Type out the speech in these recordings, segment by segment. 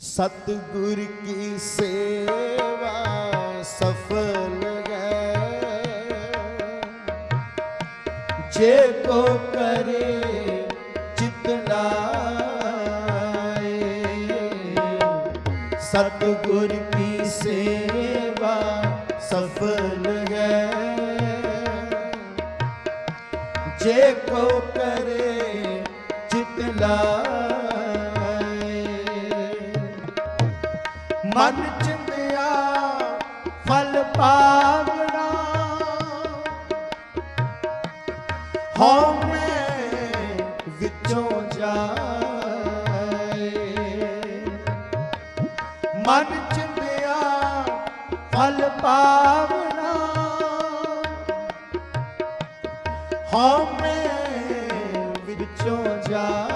ਸਤਿਗੁਰ ਕੀ ਸੇਵਾ ਸਫਲ ਹੈ? ਜੇ ਕੋ ਕਰੇ ਚਿਤ ਲਾਏ ਸਤਿਗੁਰ ਕੀ ਸੇਵਾ ਸਫਲ ਹੈ? ਜੇ ਕੋ ਕਰੇ ਮਨ ਚਿੰਦਿਆ, ਫਲ ਪਾਵਣਾ ਹਉ ਮੈਂ ਵਿੱਚੋਂ ਜਾਏ। ਮਨ ਚਿੰਦਿਆ, ਫਲ ਪਾਵਣਾ ਹਉ ਮੈਂ ਵਿੱਚੋਂ ਜਾਏ।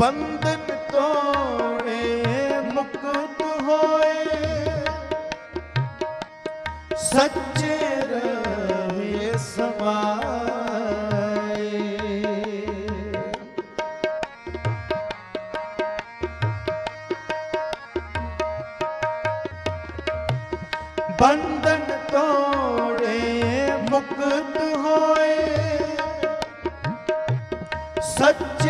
ਬੰਧਨ ਤੋੜੇ ਮੁਕਤ ਹੋਏ। ਸੱਚੇ ਰਹੇ ਸਮਾਏ। ਬੰਧਨ ਤੋੜੇ ਮੁਕਤ ਹੋਏ। ਸੱਚੇ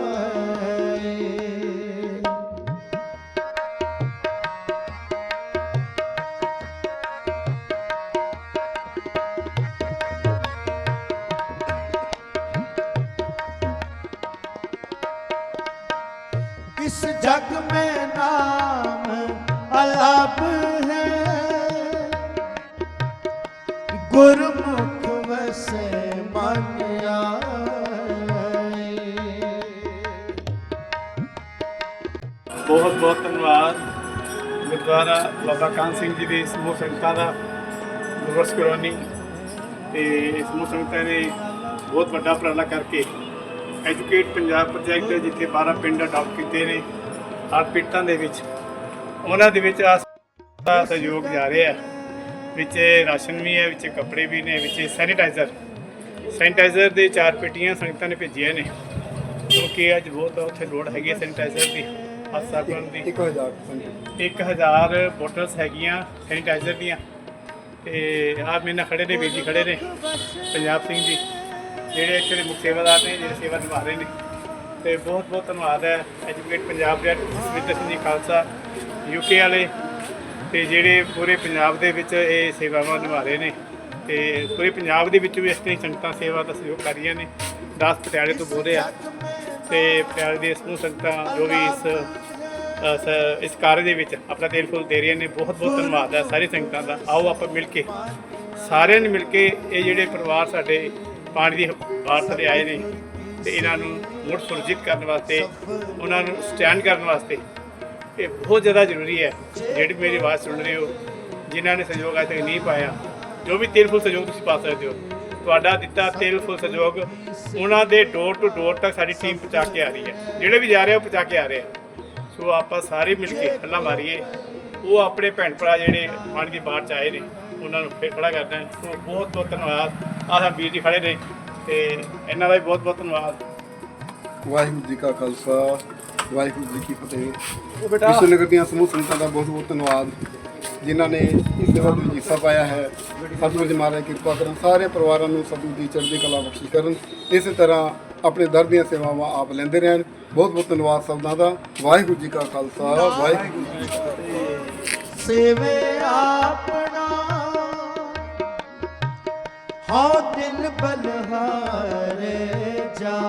इस जग में नाम अलाप है गुरमुख वसे मन आए ਬਹੁਤ ਬਹੁਤ ਧੰਨਵਾਦ ਗੁਰਦੁਆਰਾ ਬਾਬਾ ਕਾਨ ਸਿੰਘ ਜੀ ਦੇ ਸਮੂਹ ਸੰਗਤਾਂ ਦਾ ਗੁਰਵਰਸ ਕਰਵਾਉਣੀ ਤੇ ਸਮੂਹ ਸੰਗਤਾਂ ਨੇ ਬਹੁਤ ਵੱਡਾ ਉਪਰਾਲਾ ਕਰਕੇ ਐਜੂਕੇਟ ਪੰਜਾਬ ਪ੍ਰੋਜੈਕਟ ਜਿੱਥੇ 12 ਪਿੰਡ ਅਡਾਪਟ ਕੀਤੇ ਨੇ ਹਰ ਪਿੰਡਾਂ ਦੇ ਵਿੱਚ। ਉਹਨਾਂ ਦੇ ਵਿੱਚ ਆਸ ਦਾ ਸਹਿਯੋਗ ਜਾ ਰਿਹਾ ਵਿੱਚ ਰਾਸ਼ਨ ਵੀ ਹੈ ਵਿੱਚ ਕੱਪੜੇ ਵੀ ਨੇ ਵਿੱਚ ਸੈਨੀਟਾਈਜ਼ਰ ਸੈਨੀਟਾਈਜ਼ਰ ਦੇ ਚਾਰ ਪੇਟੀਆਂ ਸੰਗਤਾਂ ਨੇ ਭੇਜੀਆਂ ਨੇ। ਕਿਉਂਕਿ ਅੱਜ ਬਹੁਤ ਉੱਥੇ ਲੋੜ ਹੈਗੀ ਸੈਨੀਟਾਈਜ਼ਰ ਦੀ ਹੱਥ ਸਾਫ਼ ਕਰਨ ਦੀ। 1000 ਬੋਟਲਸ ਹੈਗੀਆਂ ਸੈਨੀਟਾਈਜ਼ਰ ਦੀਆਂ। ਤੇ ਆਪ ਮੇਰੇ ਨਾਲ ਖੜੇ ਨੇ ਵੀਰ ਜੀ ਖੜੇ ਨੇ ਪੰਜਾਬ ਸਿੰਘ ਜੀ। ਜਿਹੜੇ ਇੱਥੇ ਦੇ ਮੁੱਖ ਸੇਵਾਦਾਰ ਨੇ, ਜਿਹੜੇ ਸੇਵਾ ਨਿਭਾ ਰਹੇ ਨੇ। ਤੇ ਬਹੁਤ ਬਹੁਤ ਧੰਨਵਾਦ ਹੈ ਐਜੂਕੇਟ ਪੰਜਾਬ ਦੇ ਜਸਵਿੰਦਰ ਸਿੰਘ ਜੀ ਖਾਲਸਾ ਯੂਕੇ ਵਾਲੇ ਤੇ ਜਿਹੜੇ ਪੂਰੇ ਪੰਜਾਬ ਦੇ ਵਿੱਚ ਇਹ ਸੇਵਾਵਾਂ ਨਿਭਾ ਰਹੇ ਨੇ। ਤੇ ਪੂਰੇ ਪੰਜਾਬ ਦੇ ਵਿੱਚ ਵੀ ਇਸ ਤਰ੍ਹਾਂ ਸੰਗਤਾਂ ਸੇਵਾ ਦਾ ਸਹਿਯੋਗ ਕਰ ਰਹੀਆਂ ਨੇ। ਦਾਸ ਪਟਿਆਲੇ ਤੋਂ ਬੋਲ ਰਹੇ। ਆ ਤੇ ਪਟਿਆਲੇ ਦੇ ਸਮੂਹ ਸੰਗਤਾਂ ਜੋ ਵੀ ਇਸ ਇਸ ਕਾਰਜ ਦੇ ਵਿੱਚ ਆਪਣਾ ਤੇਲ ਫੁੱਲ ਦੇ ਰਹੀਆਂ ਨੇ, ਬਹੁਤ ਬਹੁਤ ਧੰਨਵਾਦ ਹੈ ਸਾਰੀ ਸੰਗਤਾਂ ਦਾ। ਆਓ ਆਪਾਂ ਮਿਲ ਕੇ, ਸਾਰਿਆਂ ਨੇ ਮਿਲ ਕੇ ਇਹ ਜਿਹੜੇ ਪਰਿਵਾਰ ਸਾਡੇ ਪਾਣੀ ਦੀ ਬਾੜ ਥੱਲੇ ਆਏ ਨੇ ਤੇ ਇਹਨਾਂ ਨੂੰ ਮੁੜ ਸੁਰਜੀਤ ਕਰਨ ਵਾਸਤੇ ਉਹਨਾਂ ਨੂੰ ਸਟੈਂਡ ਕਰਨ ਵਾਸਤੇ ਇਹ ਬਹੁਤ ਜ਼ਿਆਦਾ ਜ਼ਰੂਰੀ ਹੈ। ਜਿਹੜੀ ਮੇਰੀ ਆਵਾਜ਼ ਸੁਣ ਰਹੇ ਹੋ ਜਿਨ੍ਹਾਂ ਨੇ ਸਹਿਯੋਗ ਅਜੇ ਤੱਕ ਨਹੀਂ ਪਾਇਆ ਜੋ ਵੀ ਤੇਲ ਫੁੱਲ ਸਹਿਯੋਗ ਤੁਸੀਂ ਪਾ ਸਕਦੇ ਹੋ। ਤੁਹਾਡਾ ਦਿੱਤਾ ਤੇਲ ਫੁੱਲ ਸਹਿਯੋਗ ਉਹਨਾਂ ਦੇ ਡੋਰ ਟੂ ਡੋਰ ਤੱਕ ਸਾਡੀ ਟੀਮ ਪਹੁੰਚਾ ਕੇ ਆ ਰਹੀ ਹੈ। ਜਿਹੜੇ ਵੀ ਜਾ ਰਹੇ ਆ, ਉਹ ਪਹੁੰਚਾ ਕੇ ਆ ਰਹੇ ਆ। ਸੋ ਆਪਾਂ ਸਾਰੇ ਮਿਲ ਕੇ ਹੱਲਾ ਮਾਰੀਏ। ਉਹ ਆਪਣੇ ਭੈਣ ਭਰਾ ਜਿਹੜੇ ਪਾਣੀ ਦੀ ਬਾੜ ਚ ਆਏ ਨੇ ਉਹਨਾਂ ਨੂੰ ਫਿਰ ਖੜਾ ਕਰਦਾ ਸੋ ਬਹੁਤ ਬਹੁਤ ਧੰਨਵਾਦ। ਆਹ ਵੀਰ ਜੀ ਖੜੇ ਨੇ ਤੇ ਇਹਨਾਂ ਦਾ ਵੀ ਬਹੁਤ ਬਹੁਤ ਧੰਨਵਾਦ। ਵਾਹਿਗੁਰੂ ਜੀ ਕਾ ਖਾਲਸਾ ਵਾਹਿਗੁਰੂ ਜੀ ਕੀ ਫਤਿਹ। ਉਹ ਬੇਟਾ। ਵਿਸ਼ਵ ਨਗਰ ਦੀਆਂ ਸਮੂਹ ਸੰਗਤਾਂ ਦਾ ਬਹੁਤ ਬਹੁਤ ਧੰਨਵਾਦ ਜਿਨ੍ਹਾਂ ਨੇ ਇਸ ਸੇਵਾ ਵਿੱਚ ਹਿੱਸਾ ਪਾਇਆ ਹੈ। ਸਤਿਗੁਰੂ ਜੀ ਮਹਾਰਾਜ ਕਿਰਪਾ ਕਰਨ ਸਾਰੇ ਪਰਿਵਾਰਾਂ ਨੂੰ ਸਤਿਗੁਰੂ ਦੀ ਚੜ੍ਹਦੀ ਕਲਾ ਬਖਸ਼ਿਸ਼ ਕਰਨ। ਇਸੇ ਤਰ੍ਹਾਂ ਆਪਣੇ ਦਰ ਦੀਆਂ ਸੇਵਾਵਾਂ ਆਪ ਲੈਂਦੇ ਰਹਿਣ। ਬਹੁਤ ਬਹੁਤ ਧੰਨਵਾਦ ਸਭਨਾਂ ਦਾ ਵਾਹਿਗੁਰੂ ਜੀ ਕਾ ਖਾਲਸਾ ਵਾਹਿਗੁਰੂ ਜੀ ਕੀ ਫਤਿਹ। ਸੇਵੇ ਆਪਣਾ ਹਉ ਦਿਲ ਬਲਹਾਰੇ ਜਾ